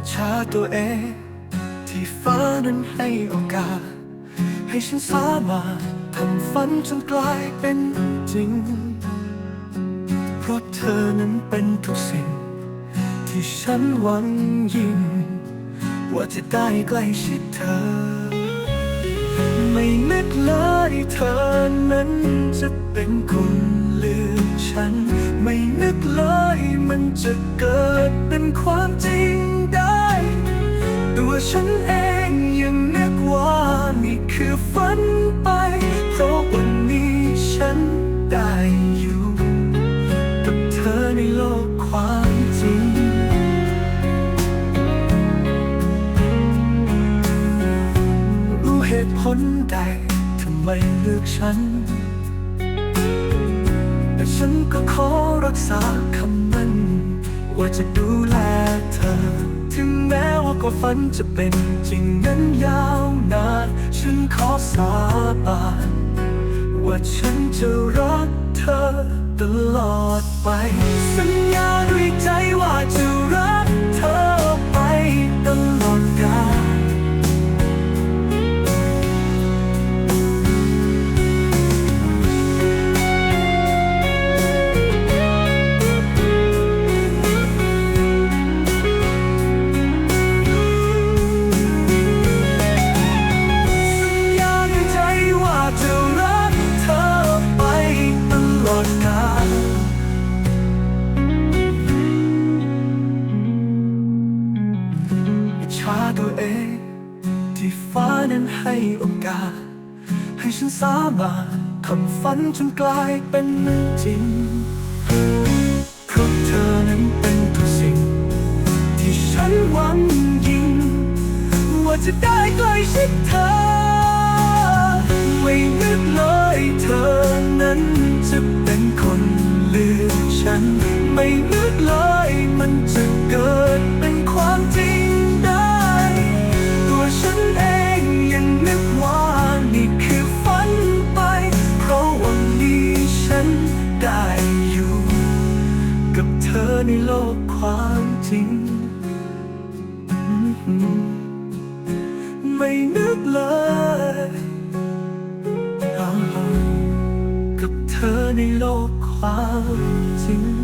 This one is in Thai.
อิจฉาตัวเอง ที่ฟ้านั้นให้โอกาส ให้ฉันสามารถทำฝันจนกลายเป็นจริง เพราะเธอนั้นเป็นทุกสิ่ง ที่ฉันหวังยิ่ง ว่าจะได้ใกล้ชิดเธอ ไม่นึกเลยเธอนั้นจะเป็นคนเลือกฉัน ไม่นึกเลยมันจะเกิดเป็นความจริง ฉันเองยังนึกว่านี่คือฝันไป เพราะวันนี้ฉันได้อยู่กับเธอในโลกความจริง รู้เหตุผลใดทำไมเลือกฉัน แต่ฉันก็ขอรักษาคำมั่นว่าจะดูแล ว่าฝันจะเป็นจริงนั้นยาวนาน ฉันขอสาบาน ว่าฉันจะรักเธอตลอดไป จฉาตัวเอง ที่ฟ้านั้นให้โอกาส ให้ฉันสามารถทำฝันจนกลายเป็นจริงเพราะเธอนั้นเป็นทุกสิ่ง ที่ฉันหวังยิ่ง ว่าจะได้ใกล้ชิดเธอ ไม่ ในโลกความจริง ไม่นึกเลยกับเธอในโลกความจริง